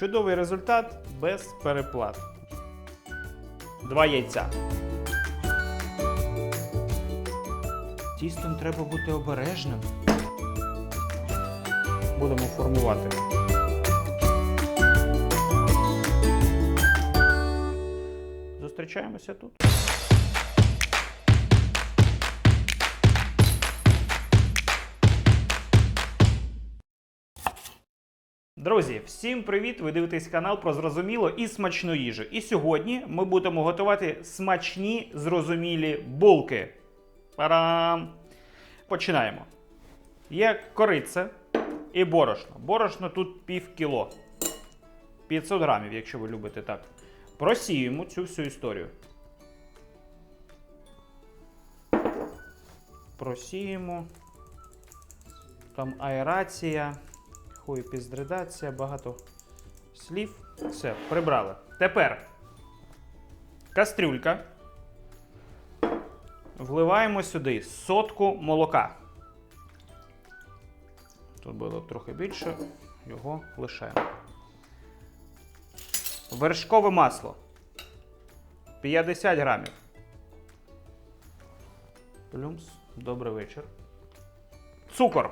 Чудовий результат без переплат. Два яйця. Тістом треба бути обережним. Будемо формувати. Зустрічаємося тут. Друзі, всім привіт! Ви дивитесь канал про зрозуміло і смачну їжу. І сьогодні ми будемо готувати смачні зрозумілі булки. Парам! Починаємо. Є кориця і борошно. Борошно тут пів кіло. 500 грамів, якщо ви любите так. Просіємо цю всю історію. Просіємо. Там аерація, хуєпіздредація, багато слів. Все, прибрали. Тепер кастрюлька. Вливаємо сюди сотку молока. Тут було трохи більше, його лишаємо. Вершкове масло 50 грамів. Плюмс. Добрий вечір. Цукор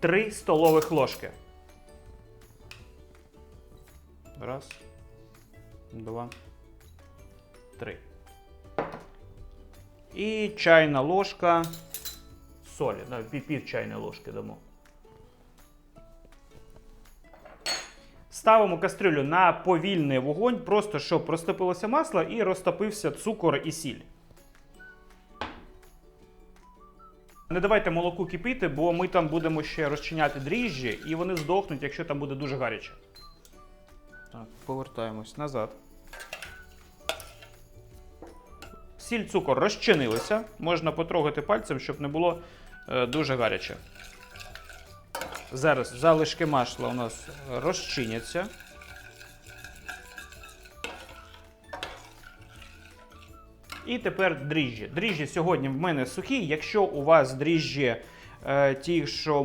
3 столових ложки. Раз, два, три. І чайна ложка солі. Пів чайної ложки дамо. Ставимо кастрюлю на повільний вогонь, просто щоб розтопилося масло і розтопився цукор і сіль. Не давайте молоку кипіти, бо ми там будемо ще розчиняти дріжджі, і вони здохнуть, якщо там буде дуже гаряче. Так, повертаємось назад. Сіль, цукор розчинилися. Можна потрогати пальцем, щоб не було е, дуже гаряче. Зараз залишки масла у нас розчиняться. І тепер дріжджі. Дріжджі сьогодні в мене сухі. Якщо у вас дріжджі ті, що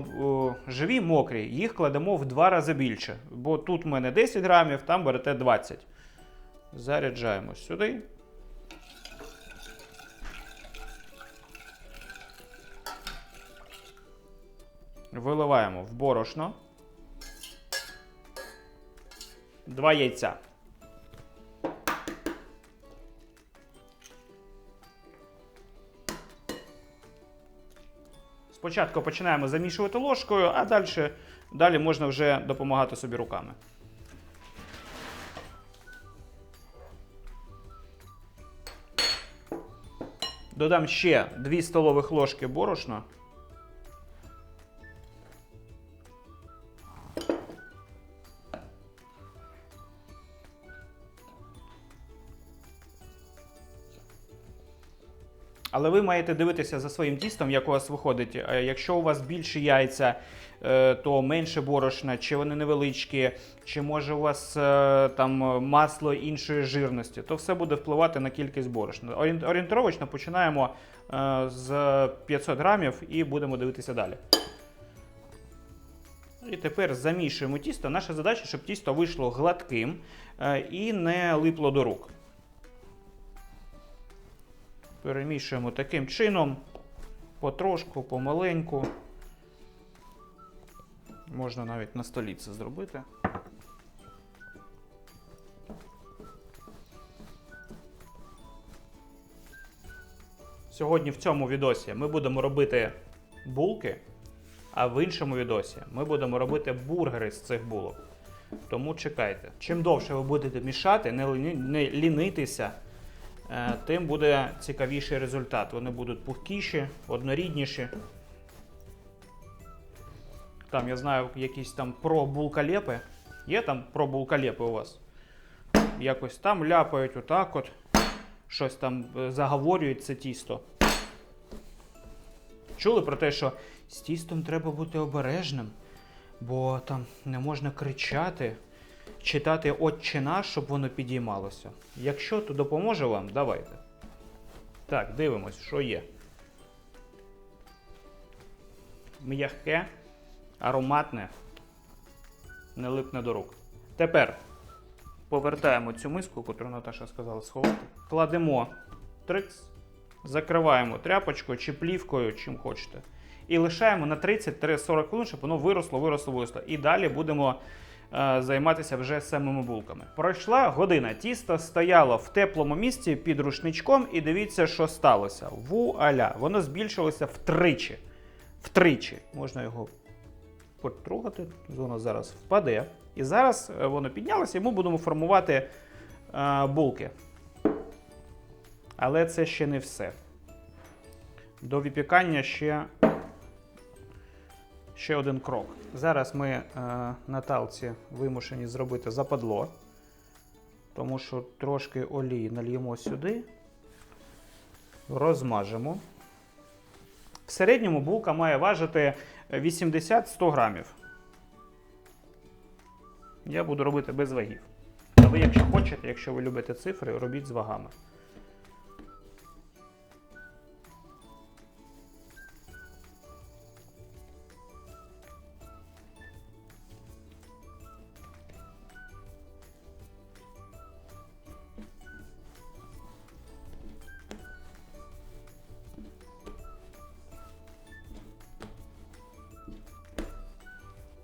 е, живі, мокрі, їх кладемо в два рази більше. Бо тут в мене 10 грамів, там берете 20. Заряджаємо сюди. Виливаємо в борошно. Два яйця. Спочатку починаємо замішувати ложкою, а далі, далі можна вже допомагати собі руками. Додам ще 2 столових ложки борошна. Але ви маєте дивитися за своїм тістом, як у вас виходить. Е, Якщо у вас більші яйця, е, то менше борошна, чи вони невеличкі, чи може у вас е, там масло іншої жирності, то все буде впливати на кількість борошна. Орієн- Орієнтировочно починаємо з 500 грамів і будемо дивитися далі. І тепер замішуємо тісто. Наша задача, щоб тісто вийшло гладким і не липло до рук. Перемішуємо таким чином, потрошку, помаленьку. Можна навіть на столі це зробити. Сьогодні в цьому відосі ми будемо робити булки, а в іншому відосі ми будемо робити бургери з цих булок. Тому чекайте. Чим довше ви будете мішати, не, ліни- не лінитися, тим буде цікавіший результат. Вони будуть пухкіші, однорідніші. Там, я знаю, якісь там про булкалепи. Є там про булкалепи у вас? Якось там ляпають отак от. Щось там е, заговорюють це тісто. Чули про те, що з тістом треба бути обережним, бо там не можна кричати, читати «Отче наш», щоб воно підіймалося. Якщо то допоможе вам, давайте. Так, дивимось, що є. М'яке, ароматне, не липне до рук. Тепер повертаємо цю миску, яку Наташа сказала сховати. Кладемо трикс, закриваємо тряпочкою чи плівкою, чим хочете. І лишаємо на 30-40 хвилин, щоб воно виросло, виросло, виросло. І далі будемо займатися вже самими булками. Пройшла година. Тісто стояло в теплому місці під рушничком, і дивіться, що сталося. Вуаля! Воно збільшилося втричі. Втричі. Можна його потрогати, воно зараз впаде. І зараз е, воно піднялося, і ми будемо формувати е, булки. Але це ще не все. До випікання ще, ще один крок. Зараз ми е, на вимушені зробити западло, тому що трошки олії нальємо сюди, розмажемо. В середньому булка має важити 80-100 грамів. Я буду робити без вагів. А ви, якщо хочете, якщо ви любите цифри, робіть з вагами.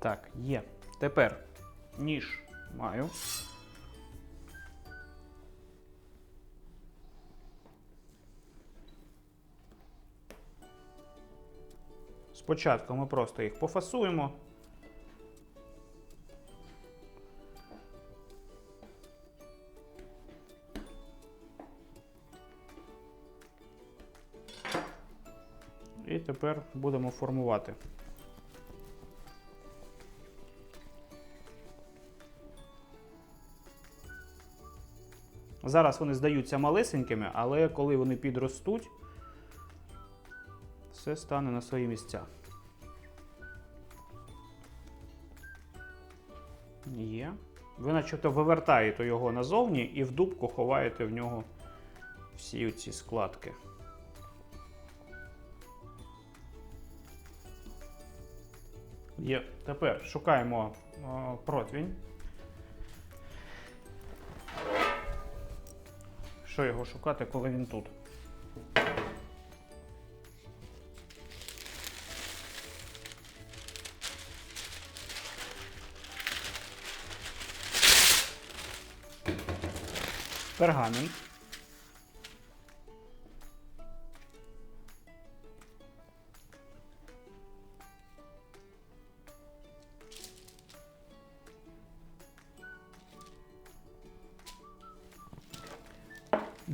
Так, є. Тепер ніж маю. Спочатку ми просто їх пофасуємо. І тепер будемо формувати. Зараз вони здаються малесенькими, але коли вони підростуть, все стане на свої місця. Є. Ви начебто вивертаєте його назовні і в дубку ховаєте в нього всі ці складки. Є. Тепер шукаємо о, противень. Що його шукати, коли він тут? Пергамент.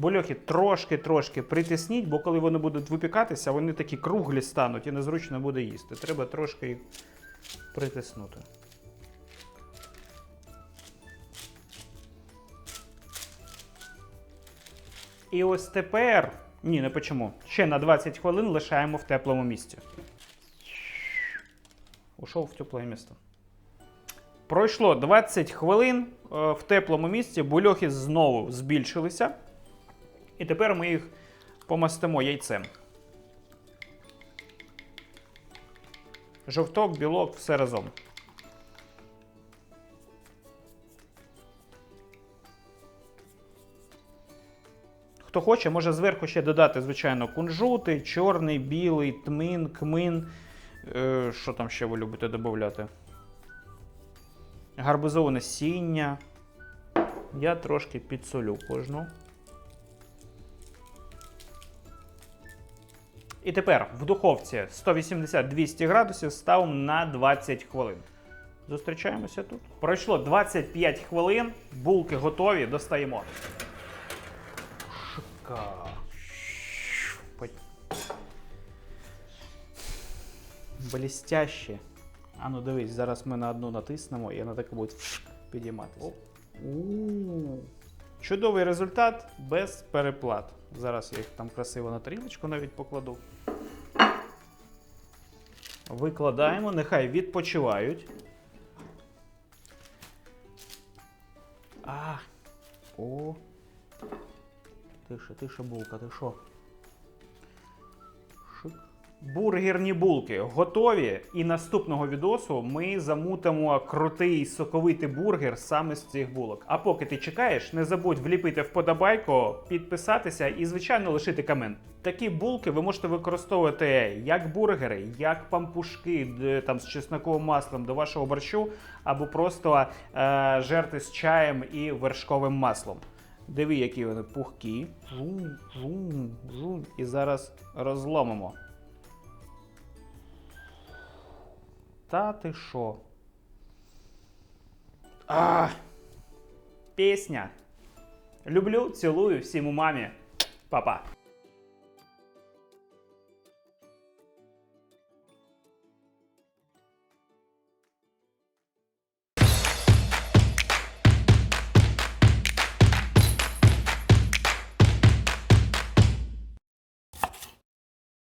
Бульохи трошки-трошки притисніть, бо коли вони будуть випікатися, вони такі круглі стануть і незручно буде їсти. Треба трошки їх притиснути. І ось тепер. Ні, не почему. Ще на 20 хвилин лишаємо в теплому місці. Ушов в тепле місце. Пройшло 20 хвилин е, в теплому місці, бульохи знову збільшилися. І тепер ми їх помастимо яйцем. Жовток, білок, все разом. Хто хоче, може зверху ще додати, звичайно, кунжути, чорний, білий, тмин, кмин. Е, що там ще ви любите додати? Гарбузове насіння. Я трошки підсолю кожну. І тепер в духовці 180-200 градусів ставимо на 20 хвилин. Зустрічаємося тут. Пройшло 25 хвилин, булки готові, достаємо. Шика. Блістяще. А ну дивись, зараз ми на одну натиснемо і вона так буде підійматися. Чудовий результат без переплат. Зараз я їх там красиво на тарілочку навіть покладу. Викладаємо, нехай відпочивають. А, о. Тише, тише, булка, ти що? Бургерні булки готові, і наступного відосу ми замутимо крутий соковитий бургер саме з цих булок. А поки ти чекаєш, не забудь вліпити вподобайку, підписатися і, звичайно, лишити комент. Такі булки ви можете використовувати як бургери, як пампушки там з чесноковим маслом до вашого борщу, або просто е, жерти з чаєм і вершковим маслом. Диви, які вони пухкі. Жум, жум, жум. І зараз розломимо. Та ти що? А! Пісня. Люблю, цілую всім у мамі. Па-па.